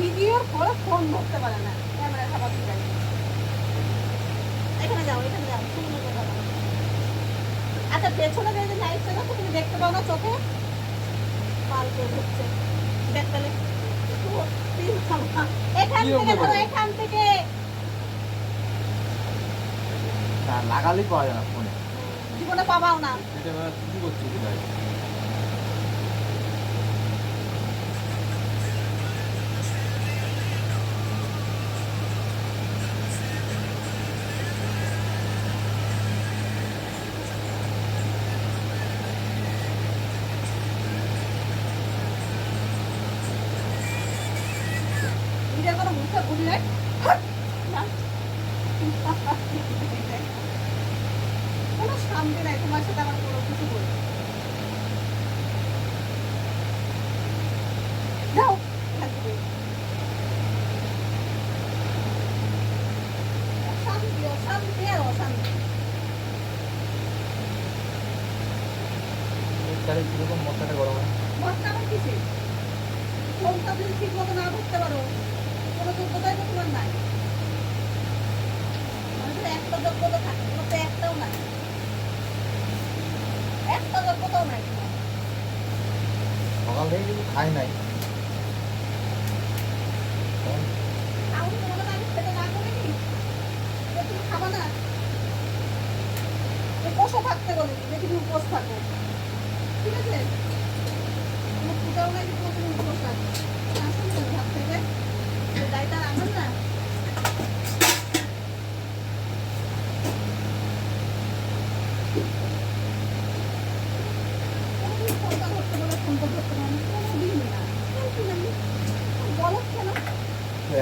ভিডিওর পরে ফোন ধরতে পারে না। ক্যামেরা খাবার এখানে যাও এখানে যাও। আচ্ছা পেছনে যে লাইটটা না তুমি দেখতে পাও না চোখে? পাল করে ঢুকছে। দেখ এখান থেকে ধরো? এখান থেকে। পাওয়া যায় না ফোনে জীবনে পাবাও না। এটা কি করছি নিজের কোনো মুখে বুঝি কোনো শান্তি নাই তোমার সাথে আমার কোনো কিছু বলে যাও অশান্তি অশান্তি আর অশান্তি। তাহলে কীরকম মশলাটা গরম হয়? মশলা আবার কিসে ফোনটা যদি ঠিক মতো না ধরতে পারো কোনো যোগ্যতাই তো তোমার নাই মানুষের একটা যোগ্যতা থাকে তোমার তো একটাও নাই। একটা যোগ্যতাও নাই। সকাল থেকে কিন্তু খাই নাই। আমি তোমাদের আমি খেতে না করিনি তুমি খাবা না। উপোসও থাকতে বলিনি যে তুমি উপোস থাকো। ঠিক আছে? কোনো পূজাও নাই তুমি উপোস থাকো আসুন তো ভাত থেকে যে দায়টা আমার না কোনোদিন ফোনটা ধরতে বলে ফোনটা ধরতে পারো না কোনোদিনই না কিন্তু আমি বলো কেন তো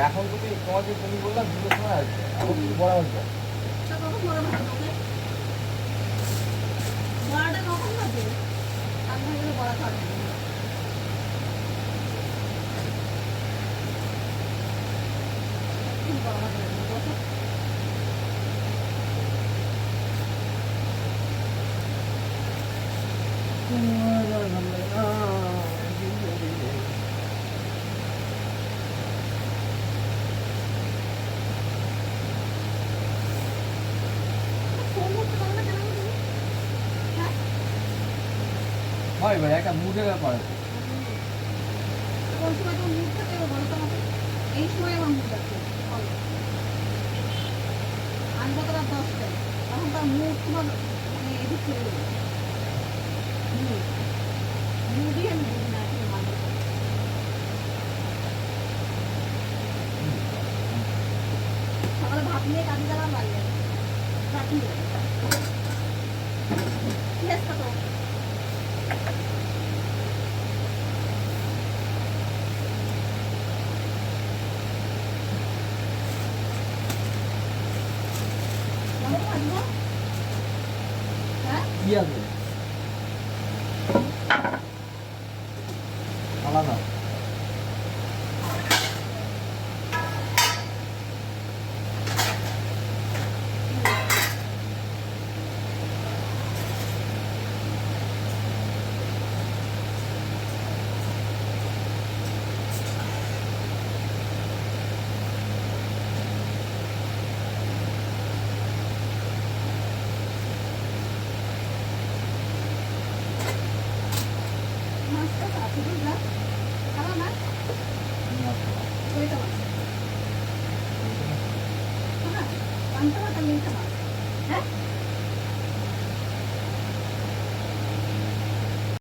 এখন তুমি তোমাকে তুমি বললাম দুটোর সময় আসবে এখন তুমি বড় হচ্ছে তা কখন বড় ভাত হবে? বড়াটা কখন হবে? ঠান্ডা হয়ে গেলে বড়া খাওয়া যাবে না। একদিন বড় ভাত হবে না, বসো। ফোন করতে পারো না কেন তুমি? হ্যাঁ? হয় ভাই, একটা মুডের ব্যাপার আছে তোমার? এই সময় আমার মুড আছে আনব তো দশটায় তখন তার মুড তোমার মানে এদিক চলে যাবে মুডই আমি এখন। সকালে ভাত কাজে যাওয়ার লাগে রাখি হ্যাঁ কি আছে আলাদা মাছটা তো আছে